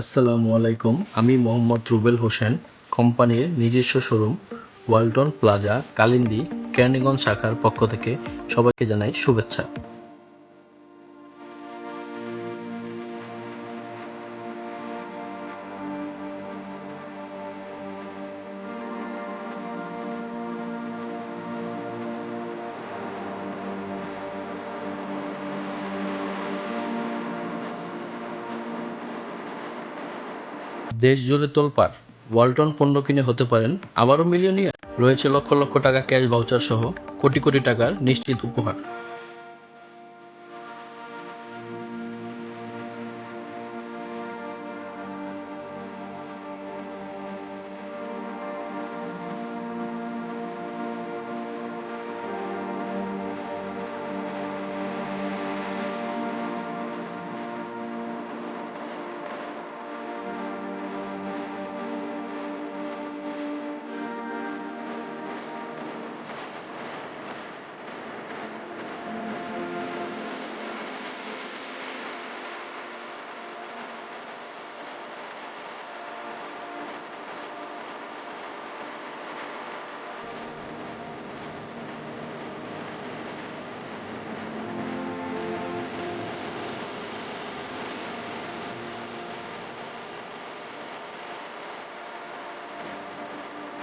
আসসালামু আলাইকুম, আমি মোহাম্মদ রুবেল হোসেন, কোম্পানির নিজস্ব শোরুম, ওয়ালটন প্লাজা, কালিন্দি, কেরানীগঞ্জ শাখার পক্ষ থেকে সবাইকে জানাই শুভেচ্ছা। দেশ জুড়ে তোলপাড়। ওয়ালটন পণ্য কিনে হতে পারেন আবারও মিলিয়নিয়ার। রয়েছে লক্ষ লক্ষ টাকা ক্যাশ ভাউচার সহ কোটি কোটি টাকার নিশ্চিত উপহার।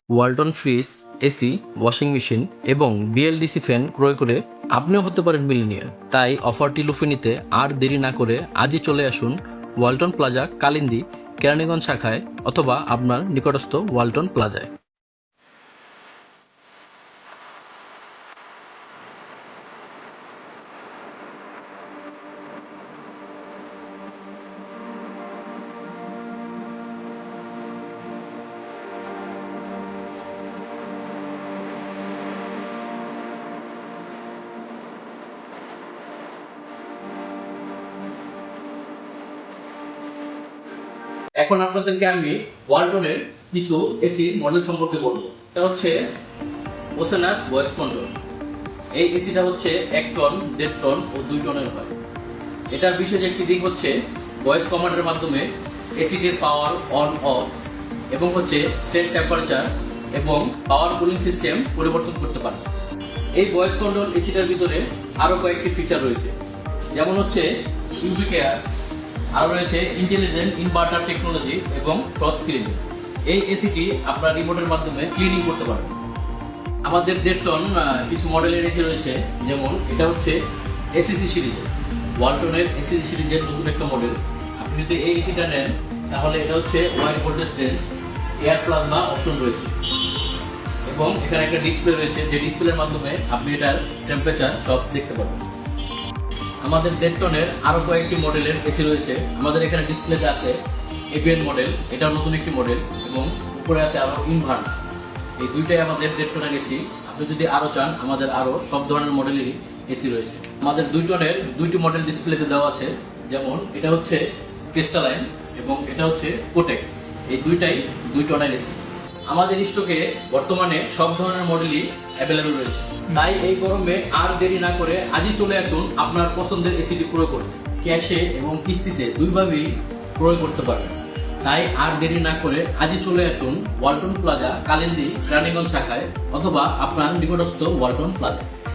Walton fridge, AC, washing machine এবং বিএলডিসি ফ্যান ক্রয় করে আপনিও হতে পারেন মিলিনিয়ার তাই অফারটি লুফে নিতে আর দেরি না করে আজই চলে আসুন ওয়ালটন প্লাজা, কালিন্দি, কেরানীগঞ্জ শাখায় অথবা আপনার নিকটস্থ ওয়ালটন প্লাজায়। এখন আপনাদেরকে আমি ওয়ালটনের কিছু এসি মডেল সম্পর্কে বলব। এটা হচ্ছে ওসেনাস ভয়েস কন্ট্রোল এই এসিটা হচ্ছে এক টন, দেড় টন ও দুই টনের হয়। এটার বিশেষ একটি দিক হচ্ছে ভয়েস কমান্ডের মাধ্যমে এসিটির পাওয়ার অন অফ এবং হচ্ছে সেট টেম্পারেচার এবং পাওয়ার কুলিং সিস্টেম পরিবর্তন করতে পারে এই ভয়েস কন্ট্রোল এসিটার ভিতরে আরও কয়েকটি ফিচার রয়েছে। যেমন হচ্ছে ইউভি কেয়ার আরও রয়েছে ইন্টেলিজেন্ট ইনভার্টার টেকনোলজি এবং ফ্রস্ট ক্লিনিং এই এসিটি আপনার রিমোটের মাধ্যমে ক্লিনিং করতে পারবেন। আমাদের দেড় টন কিছু মডেলের এসি রয়েছে, যেমন এটা হচ্ছে এসিসি সিরিজের ওয়ালটনের এসিসি সিরিজের নতুন একটা মডেল আপনি যদি এই এসিটা নেন, তাহলে এটা হচ্ছে wide voltage range air plasma option রয়েছে। এবং এখানে একটা ডিসপ্লে রয়েছে, যে ডিসপ্লের মাধ্যমে আপনি এটার টেম্পারেচার সব দেখতে পারবেন। আমাদের দেড় টনের আরও কয়েকটি মডেলের এসি রয়েছে। আমাদের এখানে ডিসপ্লেতে আছে এবিএন মডেল এটাও নতুন একটি মডেল এবং উপরে আছে আরও ইনভার্ট এই দুইটাই আমাদের দেড় টনের এসি আপনি যদি আরও চান, আমাদের আরও সব ধরনের মডেলেরই এসি রয়েছে। আমাদের দুই টনের দুইটি মডেল ডিসপ্লেতে দেওয়া আছে। যেমন এটা হচ্ছে ক্রিস্টালাইন এবং এটা হচ্ছে কোটেক এই দুইটাই দুই টনের এসি আমাদের স্টকে বর্তমানে সব ধরনের মডেলই অ্যাভেলেবল রয়েছে। তাই এই গরমে আর দেরি না করে আজই চলে আসুন আপনার পছন্দের এসিটি ক্রয় করতে। ক্যাশে এবং কিস্তিতে দুইভাবেই ক্রয় করতে পারবেন। তাই আর দেরি না করে আজই চলে আসুন ওয়ালটন প্লাজা, কালিন্দি, রানীগঞ্জ শাখায় অথবা আপনার নিকটস্থ ওয়ালটন প্লাজা।